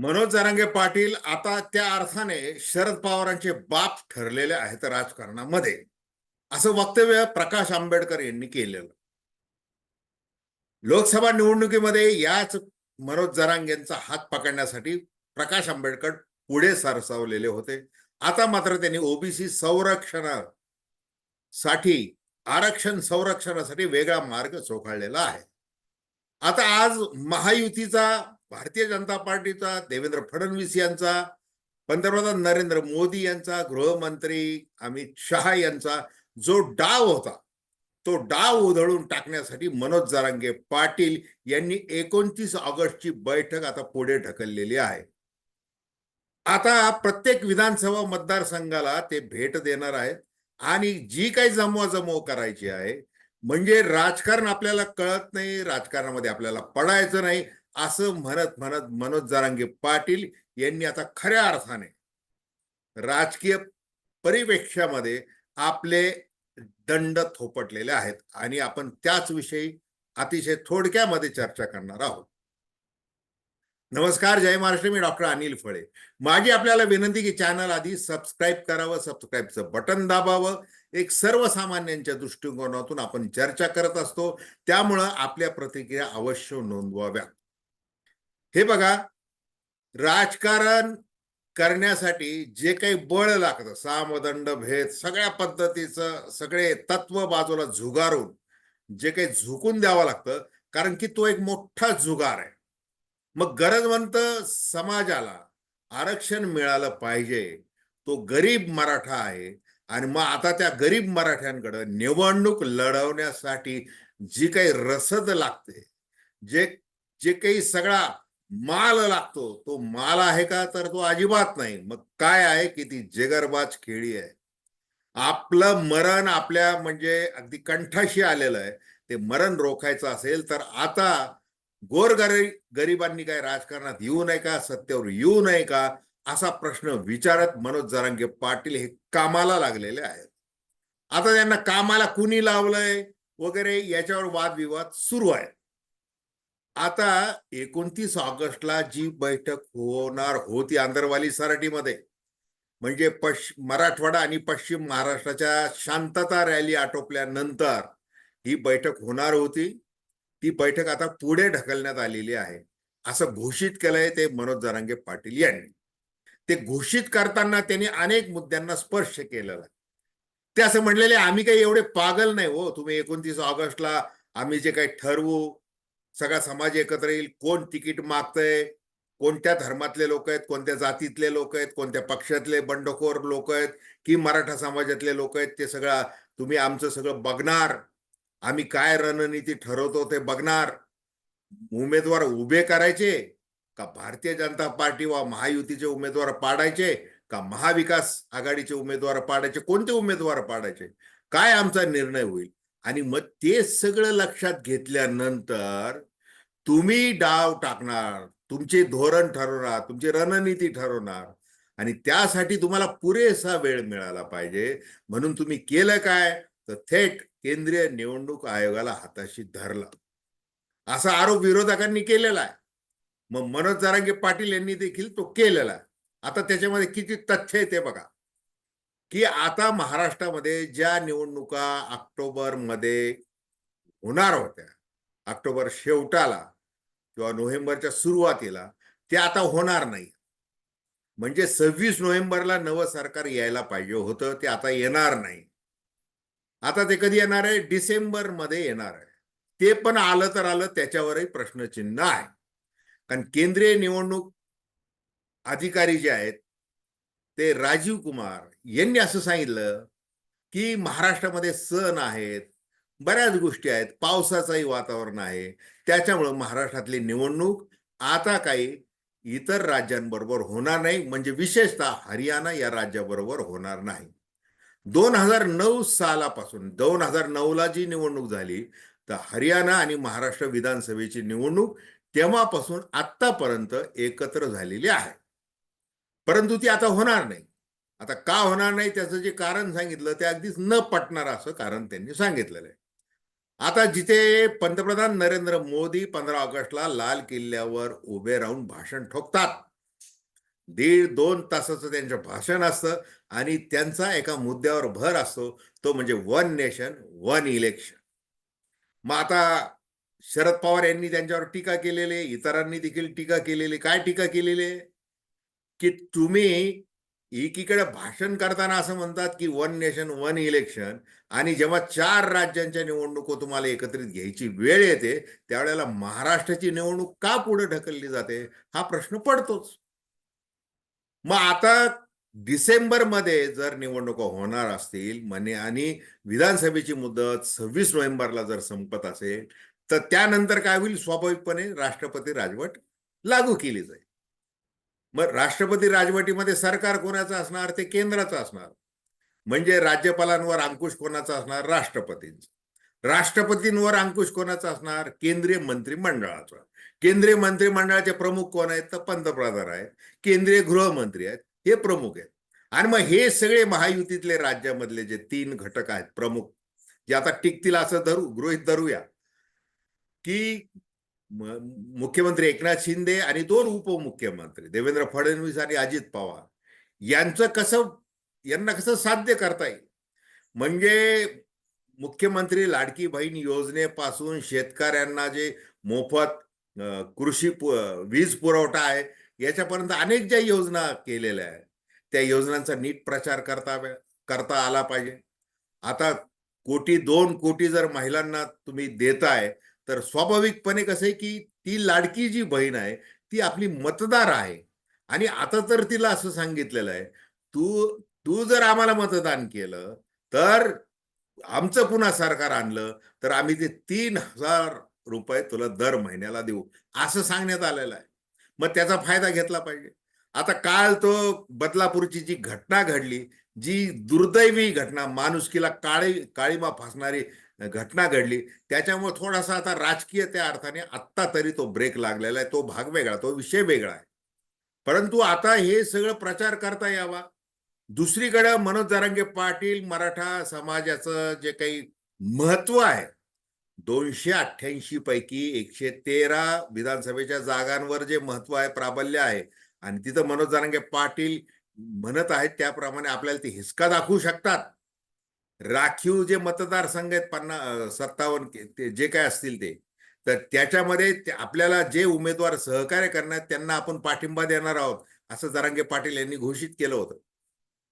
मनोज जरांगे पाटील आता त्या अर्थाने शरद पवारांचे बाप ठरलेले आहेत राजकारणामध्ये. असं वक्तव्य प्रकाश आंबेडकर यांनी केलेलं. लोकसभा निवडणुकीमध्ये याच मनोज जरांगेंचा हात पकडण्यासाठी प्रकाश आंबेडकर पुढे सरसावलेले होते. आता मात्र त्यांनी ओबीसी संरक्षणासाठी आरक्षण संरक्षणासाठी वेगळा मार्ग चोखाळलेला आहे. आता आज महायुतीचा भारतीय जनता पार्टीचा देवेंद्र फडणवीस यांचा पंतप्रधान नरेंद्र मोदी यांचा गृहमंत्री अमित शहा यांचा जो डाव होता तो डाव उधळून टाकण्यासाठी मनोज जरांगे पाटील यांनी एकोणतीस ऑगस्टची बैठक आता पुढे ढकललेली आहे. आता प्रत्येक विधानसभा मतदारसंघाला ते भेट देणार आहेत आणि जी काही जमवाजमव करायची आहे म्हणजे राजकारण आपल्याला कळत नाही राजकारणामध्ये आपल्याला पडायचं नाही असं म्हणत म्हणत मनोज जारांगे पाटील यांनी आता खऱ्या अर्थाने राजकीय परिप्रेक्ष्यामध्ये आपले दंड थोपटलेले आहेत आणि आपण त्याच विषयी अतिशय थोडक्यामध्ये चर्चा करणार आहोत. नमस्कार जय महाराष्ट्र. मी डॉक्टर अनिल फळे. माझी आपल्याला विनंती की चॅनल आधी सबस्क्राईब करावं सबस्क्राईबचं बटन दाबावं. एक सर्वसामान्यांच्या दृष्टिकोनातून आपण चर्चा करत असतो. त्यामुळं आपल्या प्रतिक्रिया अवश्य नोंदवाव्या हे बघा राजकारण करण्यासाठी जे काही बळ लागतं सामदंड भेद सगळ्या पद्धतीचं सगळे तत्व बाजूला झुगारून जे काही झुकून द्यावं लागतं कारण की तो एक मोठा जुगार आहे. मग गरजवंत समाजाला आरक्षण मिळालं पाहिजे तो गरीब मराठा आहे आणि मग आता त्या गरीब मराठ्यांकडे निवडणूक लढवण्यासाठी जी काही रसद लागते जे जे काही सगळा माल लागतो. तो माल आहे का? तर तो अजिबात नाही. मग काय आहे की ती जगरबाज खेळी आहे. आपलं मरण आपल्या म्हणजे अगदी कंठाशी आलेलं आहे. ते मरण रोखायचं असेल तर आता गोरगरी गरिबांनी काय राजकारणात येऊ नये का? सत्तेवर येऊ नये का? असा प्रश्न विचारत मनोज जरांगे पाटील हे कामाला लागलेले आहेत. आता त्यांना कामाला कुणी लावलंय? वगैरे याच्यावर वादविवाद सुरू आहे आता एकोणतीस ऑगस्टला जी बैठक होणार होती आंधरवाली सराटीमध्ये म्हणजे पश मराठवाडा आणि पश्चिम महाराष्ट्राच्या शांतता रॅली आटोपल्यानंतर ही बैठक होणार होती. ती बैठक आता पुढे ढकलण्यात आलेली आहे. असं घोषित केलंय ते मनोज जरांगे पाटील यांनी. ते घोषित करताना त्यांनी अनेक मुद्द्यांना स्पर्श केलेला आहे. ते असं म्हणलेले आम्ही काही एवढे पागल नाही हो. तुम्ही एकोणतीस ऑगस्टला आम्ही जे काही ठरवू सगळा समाज एकत्र येईल. कोण तिकीट मागतंय? कोणत्या धर्मातले लोक आहेत? कोणत्या जातीतले लोक आहेत? कोणत्या पक्षातले बंडखोर लोक आहेत? की मराठा समाजातले लोक आहेत? ते सगळं तुम्ही आमचं सगळं बघणार. आम्ही काय रणनीती ठरवतो ते बघणार. उमेदवार उभे करायचे का भारतीय जनता पार्टी वा महायुतीचे उमेदवार पाडायचे का महाविकास आघाडीचे उमेदवार पाडायचे? कोणते उमेदवार पाडायचे? काय आमचा निर्णय होईल? आणि मग ते सगळं लक्षात घेतल्यानंतर तुम्ही डाव टाकणार तुमचे धोरण ठरवणार तुमची रणनीती ठरवणार आणि त्यासाठी तुम्हाला पुरेसा वेळ मिळाला पाहिजे. म्हणून तुम्ही केलं काय? तर थेट केंद्रीय निवडणूक आयोगाला हाताशी धरला. असा आरोप विरोधकांनी केलेला आहे. मग मनोज जारांगे पाटील यांनी देखील तो केलेला आहे. आता त्याच्यामध्ये किती तथ्य आहे ते बघा. की आता महाराष्ट्रामध्ये ज्या निवडणुका ऑक्टोबरमध्ये होणार होत्या ऑक्टोबर शेवटाला किंवा नोव्हेंबरच्या सुरुवातीला ते आता होणार नाही. म्हणजे सव्वीस नोव्हेंबरला नवं सरकार यायला पाहिजे होतं ते आता येणार नाही. आता ते कधी येणार आहे? डिसेंबरमध्ये येणार आहे. ते पण आलं तर आलं त्याच्यावरही प्रश्नचिन्ह आहे. कारण केंद्रीय निवडणूक अधिकारी जे आहेत ते राजीव कुमार यांनी असं सांगितलं की महाराष्ट्रामध्ये सण आहेत बऱ्याच गोष्टी आहेत पावसाचंही वातावरण आहे. त्याच्यामुळं महाराष्ट्रातली निवडणूक आता काही इतर राज्यांबरोबर होणार नाही म्हणजे विशेषतः हरियाणा या राज्याबरोबर होणार नाही. दोन हजार नऊ सालापासून दोन हजार नऊला जी निवडणूक झाली तर हरियाणा आणि महाराष्ट्र विधानसभेची निवडणूक तेव्हापासून आतापर्यंत एकत्र झालेली आहे. परंतु ती आता होणार नाही. आता का होणार नाही त्याचं जे कारण सांगितलं ते अगदीच न पटणार असं कारण त्यांनी सांगितलेलं आहे. आता जिथे पंतप्रधान नरेंद्र मोदी पंधरा ऑगस्टला लाल किल्ल्यावर उभे राहून भाषण ठोकतात दीड दोन तासाचं त्यांचं भाषण असतं आणि त्यांचा एका मुद्द्यावर भर असतो तो म्हणजे वन नेशन वन इलेक्शन. मग आता शरद पवार यांनी त्यांच्यावर टीका केलेली इतरांनी देखील टीका केलेली काय टीका केलेली आहे? की तुम्ही एकीकडे भाषण करताना असं म्हणतात की वन नेशन वन इलेक्शन आणि जेव्हा चार राज्यांच्या निवडणुका तुम्हाला एकत्रित घ्यायची वेळ येते त्यावेळेला महाराष्ट्राची निवडणूक का पुढे ढकलली जाते? हा प्रश्न पडतोच. मग आता डिसेंबरमध्ये जर निवडणुका होणार असतील म्हणे आणि विधानसभेची मुदत सव्वीस नोव्हेंबरला जर संपत असेल तर त्यानंतर काय होईल? स्वाभाविकपणे राष्ट्रपती राजवट लागू केली जाईल. मग राष्ट्रपती राजवटीमध्ये सरकार कोणाचं असणार? ते केंद्राचं असणार. म्हणजे राज्यपालांवर अंकुश कोणाचा असणार? राष्ट्रपतींचा. राष्ट्रपतींवर अंकुश कोणाचा असणार? केंद्रीय मंत्रिमंडळाचा. केंद्रीय मंत्रिमंडळाचे प्रमुख कोण आहेत? तर पंतप्रधान आहेत. केंद्रीय गृहमंत्री आहेत. हे प्रमुख आहेत. आणि मग हे सगळे महायुतीतले राज्यामधले जे तीन घटक आहेत प्रमुख जे आता टिकतील असं धरू गृहित धरूया की मुख्यमंत्री एकनाथ शिंदे आणि दोन उपमुख्यमंत्री देवेंद्र फडणवीस आणि अजित पवार यांचं कसं यांना कसं साध्य करता येईल? म्हणजे मुख्यमंत्री लाडकी बहीण योजनेपासून शेतकऱ्यांना जे मोफत कृषी पु- वीज पुरवठा आहे याच्यापर्यंत अनेक ज्या योजना केलेल्या आहेत त्या योजनांचा नीट प्रचार करता करता आला पाहिजे. आता कोटी दोन कोटी जर महिलांना तुम्ही देताय तर स्वाभाविकपणे कसं आहे की ती लाडकी जी बहीण आहे ती आपली मतदार आहे. आणि आता तर तिला असं सांगितलेलं आहे तू तू जर आम्हाला मतदान केलं तर आमचं पुन्हा सरकार आणलं तर आम्ही ते तीन हजार रुपये तुला दर महिन्याला देऊ. असं सांगण्यात आलेलं आहे. मग त्याचा फायदा घेतला पाहिजे. आता काल तो बदलापूरची जी घटना घडली जी दुर्दैवी घटना माणुसकीला काळी काळीमा फासणारी घटना घडली. त्याच्यामुळे थोडासा आता राजकीय त्या अर्थाने आत्ता तरी तो ब्रेक लागलेला आहे. तो भाग वेगळा तो विषय वेगळा आहे. परंतु आता हे सगळं प्रचार करता यावा. दुसरीकडे मनोज जरांगे पाटील मराठा समाजाचं जे काही महत्त्व आहे दोनशे अठ्ठ्याऐंशी पैकी एकशे तेरा विधानसभेच्या जागांवर जे महत्त्व आहे प्राबल्य आहे आणि तिथं मनोज जरांगे पाटील म्हणत आहेत त्याप्रमाणे आपल्याला ते हिसका दाखवू शकतात. राखीव जे मतदारसंघ आहेत पन्नास सत्तावन्न जे काय असतील ते तर त्याच्यामध्ये आपल्याला जे उमेदवार सहकार्य करणार त्यांना आपण पाठिंबा देणार आहोत असं जरांगे पाटील यांनी घोषित केलं होतं.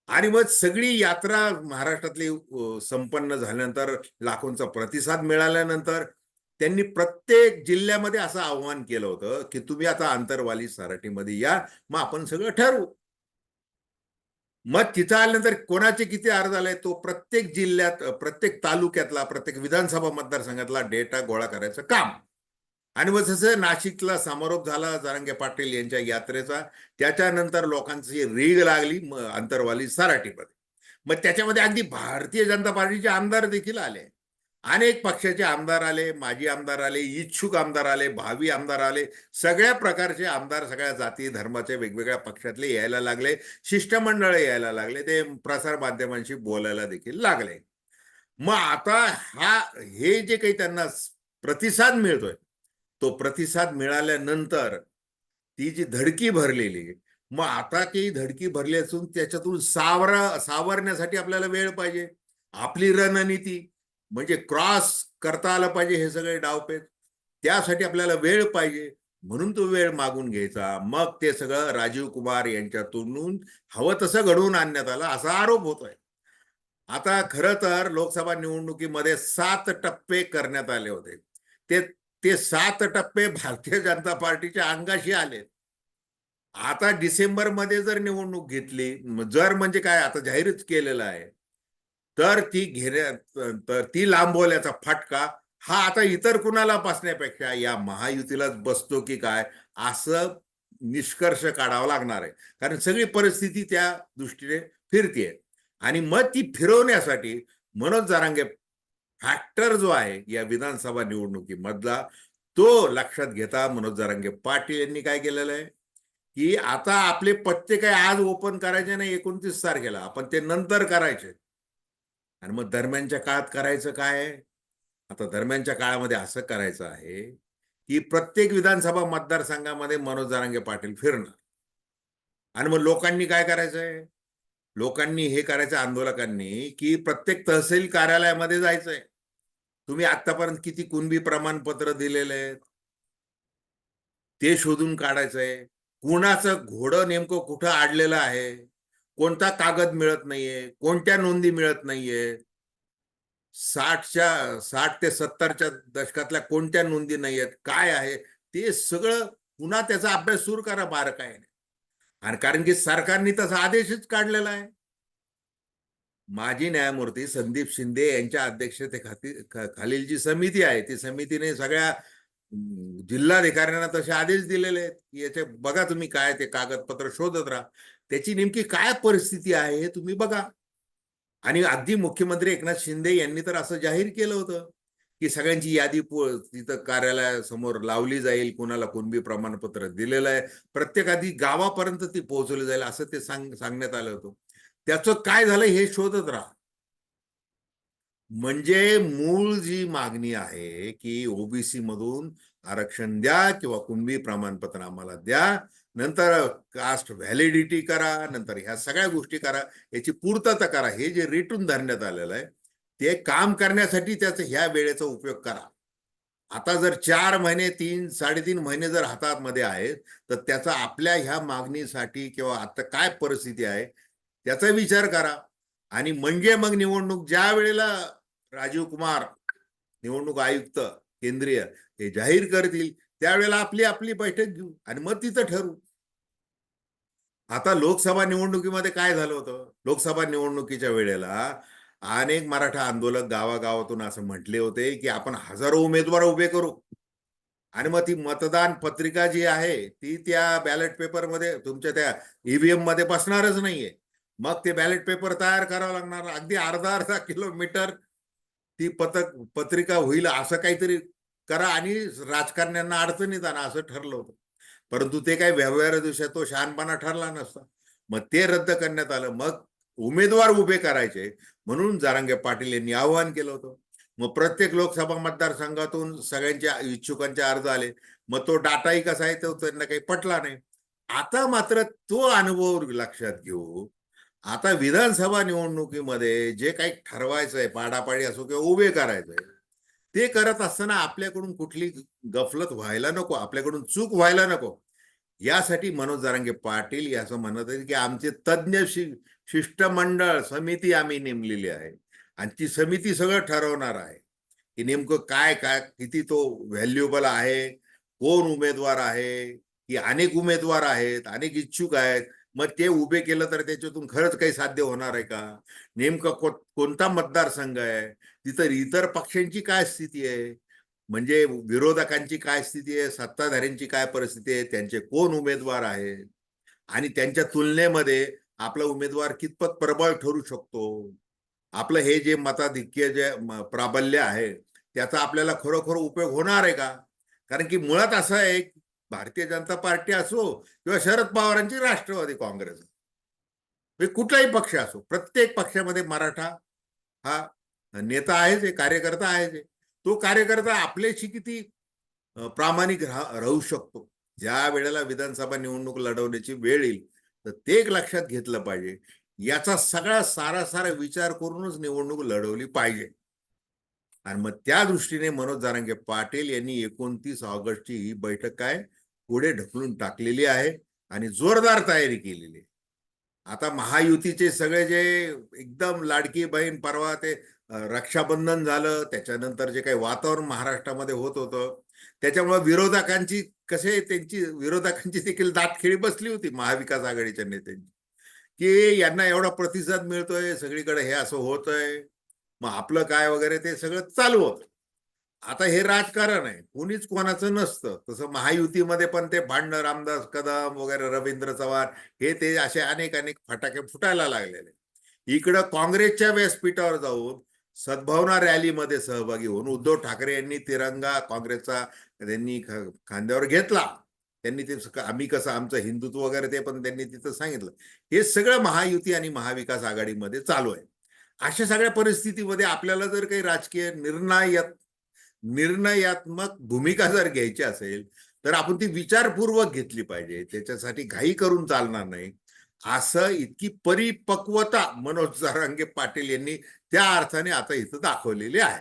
आणि मग सगळी यात्रा महाराष्ट्रातली संपन्न झाल्यानंतर लाखोंचा प्रतिसाद मिळाल्यानंतर त्यांनी प्रत्येक जिल्ह्यामध्ये असं आव्हान केलं होतं की तुम्ही आता आंतरवाली सराटीमध्ये या मग आपण सगळं ठरवू. मग तिथं आल्यानंतर कोणाचे किती अर्ज आले तो प्रत्येक जिल्ह्यात प्रत्येक तालुक्यातला प्रत्येक विधानसभा मतदारसंघातला डेटा गोळा करायचं काम. आणि मग जसं नाशिकला समारोप झाला जारंगे पाटील यांच्या यात्रेचा त्याच्यानंतर लोकांची रीग लागली अंतरवाली आंतरवाली सराटीमध्ये. मग त्याच्यामध्ये अगदी भारतीय जनता पार्टीचे आमदार देखील आले. अनेक पक्षाचे आमदार आले माजी आमदार आले इच्छुक आमदार आले भावी आमदार आले. सगळ्या प्रकारचे आमदार सगळ्या जाती धर्माचे वेगवेगळ्या पक्षातले यायला लागले. शिष्टमंडळ यायला लागले. ते प्रसार माध्यमांशी बोलायला देखील लागले. मग आता हा हे जे काही त्यांना प्रतिसाद मिळतोय तो प्रतिसाद मिळाल्यानंतर ती जी धडकी भरलेली आहे, मग आता ती धडकी भरली असून त्याच्यातून सावरा सावरण्यासाठी आपल्याला वेळ पाहिजे. आपली रणनीती म्हणजे क्रॉस करता आलं पाहिजे हे सगळे डावपेच त्यासाठी आपल्याला वेळ पाहिजे. म्हणून तो वेळ मागून घ्यायचा. मग ते सगळं राजीव कुमार यांच्यातून हवं तसं घडवून आणण्यात आलं असा आरोप होतोय. आता खरं तर लोकसभा निवडणुकीमध्ये सात टप्पे करण्यात आले होते. ते ते सात टप्पे भारतीय जनता पार्टीच्या अंगाशी आले आता डिसेंबरमध्ये जर निवडणूक घेतली जर म्हणजे काय आता जाहीरच केलेलं आहे. तर ती घेण्या तर ती लांबवल्याचा फटका हा आता इतर कुणाला बसण्यापेक्षा या महायुतीलाच बसतो की काय असं निष्कर्ष काढावा लागणार आहे. कारण सगळी परिस्थिती त्या दृष्टीने फिरतीये. आणि मग ती फिरवण्यासाठी मनोज जारांगे फॅक्टर जो आहे या विधानसभा निवडणुकीमधला तो लक्षात घेता मनोज जारांगे पाटील यांनी काय केलेलं आहे? की आता आपले पत्ते काय आज ओपन करायचे नाही एकोणतीस तारखेला आपण ते नंतर करायचे. आणि मग दरम्यानच्या काळात करायचं काय? आता दरम्यानच्या काळामध्ये असं करायचं आहे की प्रत्येक विधानसभा मतदारसंघामध्ये मनोज जारांगे पाटील फिरणार. आणि मग लोकांनी काय करायचंय? लोकांनी हे करायचं आंदोलकांनी की प्रत्येक तहसील कार्यालयामध्ये जायचंय. तुम्ही आतापर्यंत किती कुणबी प्रमाणपत्र दिलेले आहेत? ते शोधून काढायचंय. कुणाचं घोडं नेमकं कुठं आडलेलं आहे? कोणता कागद मिळत नाहीये कोणत्या नोंदी मिळत नाहीये साठच्या साठ ते सत्तरच्या दशकातल्या कोणत्या नोंदी नाही आहेत काय आहे ते सगळं पुन्हा त्याचा अभ्यास सुरू करा बारकाईने. आणि कारण की सरकारने तसा आदेशच काढलेला आहे. माजी न्यायमूर्ती संदीप शिंदे यांच्या अध्यक्षतेखाती खालील जी समिती आहे ती समितीने सगळ्या जिल्हाधिकाऱ्यांना तसे आदेश दिलेले आहेत याचे बघा तुम्ही काय ते कागदपत्र शोधत राहा. त्याची नेमकी काय परिस्थिती आहे हे तुम्ही बघा. आणि अगदी मुख्यमंत्री एकनाथ शिंदे यांनी तर असं जाहीर केलं होतं की सगळ्यांची यादी तिथं कार्यालयासमोर लावली जाईल कुणाला कुणबी प्रमाणपत्र दिलेलं आहे. प्रत्येक आधी गावापर्यंत ती पोहोचवली जाईल असं ते सांग सांगण्यात आलं होतं. त्याचं काय झालं हे शोधत राहा. म्हणजे मूळ जी मागणी आहे की ओबीसी मधून आरक्षण द्या किंवा कुणबी प्रमाणपत्र आम्हाला द्या नंतर कास्ट व्हॅलिडिटी करा नंतर ह्या सगळ्या गोष्टी करा याची पूर्तता करा हे जे रेटून धरण्यात आलेलं आहे ते काम करण्यासाठी त्याचा ह्या वेळेचा उपयोग करा. आता जर चार महिने तीन साडेतीन महिने जर हातामध्ये आहेत तर त्याचा आपल्या ह्या मागणीसाठी किंवा आता काय परिस्थिती आहे त्याचा विचार करा. आणि म्हणजे मग निवडणूक ज्या वेळेला राजीव कुमार निवडणूक आयुक्त केंद्रीय हे जाहीर करतील त्यावेळेला आपली आपली बैठक घेऊ आणि मग तिथं ठरवू. आता लोकसभा निवडणुकीमध्ये काय झालं होतं? लोकसभा निवडणुकीच्या वेळेला अनेक मराठा आंदोलक गावागावातून असं म्हटले होते की आपण हजारो उमेदवार उभे करू. आणि मग ती मतदान पत्रिका जी आहे ती त्या बॅलेट पेपरमध्ये तुमच्या त्या ईव्हीएममध्ये बसणारच नाहीये. मग ते बॅलेट पेपर तयार करावं लागणार. अगदी अर्धा अर्धा किलोमीटर ती पतक पत्रिका होईल असं काहीतरी करा आणि राजकारण्यांना अडचणीत आणा असं ठरलं होतं. परंतु ते काही व्यवहार दिवसात तो शहाणपणा ठरला नसता. मग ते रद्द करण्यात आलं. मग उमेदवार उभे करायचे म्हणून जारांगे पाटील यांनी आवाहन केलं होतं. मग प्रत्येक लोकसभा मतदारसंघातून सगळ्यांच्या इच्छुकांचे अर्ज आले. मग तो डाटाही कसा आहे तो त्यांना काही पटला नाही. आता मात्र तो अनुभव लक्षात घेऊ. आता विधानसभा निवडणुकीमध्ये जे काही ठरवायचं आहे पाडापाडी असो किंवा उभे करायचंय ते करत असताना आपल्याकडून कुठली गफलत व्हायला नको आपल्याकडून चूक व्हायला नको. यासाठी मनोज जारांगे पाटील असं म्हणत आहे की आमचे तज्ज्ञ शि शिष्टमंडळ समिती आम्ही नेमलेली आहे. आणि ती समिती सगळं ठरवणार आहे. की नेमकं काय काय किती तो व्हॅल्युएबल आहे कोण उमेदवार आहे की अनेक उमेदवार आहेत अनेक इच्छुक आहेत मग ते उभे केलं तर त्याच्यातून खरंच काही साध्य होणार आहे का? नेमकं को कोणता मतदारसंघ आहे? तिथं इतर पक्षांची काय स्थिती आहे? म्हणजे विरोधकांची काय स्थिती आहे? सत्ताधाऱ्यांची काय परिस्थिती आहे? त्यांचे कोण उमेदवार आहेत? आणि त्यांच्या तुलनेमध्ये आपला उमेदवार कितपत प्रबळ ठरू शकतो? आपलं हे जे मताधिक्य जे प्राबल्य आहे त्याचा आपल्याला खरोखर उपयोग होणार आहे का? कारण की मुळात असं आहे भारतीय जनता पार्टी असो किंवा शरद पवारांची राष्ट्रवादी काँग्रेस. म्हणजे कुठलाही पक्ष असो प्रत्येक पक्षामध्ये मराठा हा नेता आहेच आहे कार्यकर्ता आहेच. आहे तो कार्यकर्ता आपल्याशी किती प्रामाणिक राहू शकतो. ज्या वेळेला विधानसभा निवडणूक लढवण्याची वेळ येईल तर ते एक लक्षात घेतलं पाहिजे. याचा सगळा सारा सारा विचार करूनच निवडणूक लढवली पाहिजे. आणि मग त्या दृष्टीने मनोज जारांगे पाटील यांनी एकोणतीस ऑगस्टची ही बैठक काय? पुढे ढकलून टाकलेली आहे आणि जोरदार तयारी केलेली आहे. आता महायुतीचे सगळे जे एकदम लाडकी बहीण परवा ते रक्षाबंधन झालं त्याच्यानंतर जे काही वातावरण महाराष्ट्रामध्ये होत होतं त्याच्यामुळे विरोधकांची कसे त्यांची विरोधकांची देखील दातखिळी बसली होती महाविकास आघाडीच्या नेत्यांची. की यांना एवढा प्रतिसाद मिळतोय सगळीकडे हे असं होतंय. मग आपलं काय वगैरे ते सगळं चालू होतं. आता हे राजकारण आहे. कोणीच कोणाचं नसतं. तसं महायुतीमध्ये पण ते भांडणं रामदास कदम वगैरे रवींद्र चव्हाण हे ते असे अनेक अनेक फटाके फुटायला लागलेले. इकडं काँग्रेसच्या व्यासपीठावर जाऊन सद्भावना रॅलीमध्ये सहभागी होऊन उद्धव ठाकरे यांनी तिरंगा काँग्रेसचा त्यांनी खांद्यावर घेतला. त्यांनी ते आम्ही कसं आमचं हिंदुत्व वगैरे ते पण त्यांनी तिथं सांगितलं. हे सगळं महायुती आणि महाविकास आघाडीमध्ये चालू आहे. अशा सगळ्या परिस्थितीमध्ये आपल्याला जर काही राजकीय निर्णय निर्णयात्मक भूमिका जर घ्यायची असेल तर आपण ती विचारपूर्वक घेतली पाहिजे. त्याच्यासाठी घाई करून चालणार नाही. असं इतकी परिपक्वता मनोज सारंगे पाटील यांनी त्या अर्थाने आता इथं दाखवलेली आहे.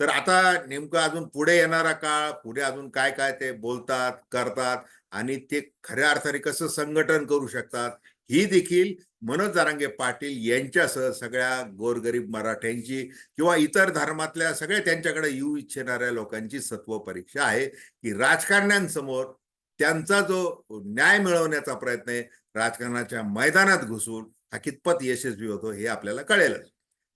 तर आता नेमकं अजून पुढे येणारा काळ पुढे अजून काय काय ते बोलतात करतात आणि ते खऱ्या अर्थाने कसं संघटन करू शकतात ही देखील मनोज जारांगे पाटील यांच्यासह सगळ्या गोरगरीब मराठ्यांची किंवा इतर धर्मातल्या सगळ्या त्यांच्याकडे येऊ इच्छिणाऱ्या लोकांची सत्व परीक्षा आहे की राजकारण्यांसमोर त्यांचा जो न्याय मिळवण्याचा प्रयत्न आहे राजकारणाच्या मैदानात घुसून हा कितपत यशस्वी होतो हे आपल्याला कळेलच.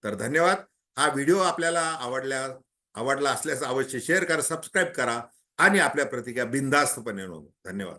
तर धन्यवाद. हा व्हिडिओ आपल्याला आवडल्या आवडला असल्यास अवश्य शेअर करा सबस्क्राईब करा आणि आपल्या प्रतिक्रिया बिनधास्तपणे नोंद धन्यवाद.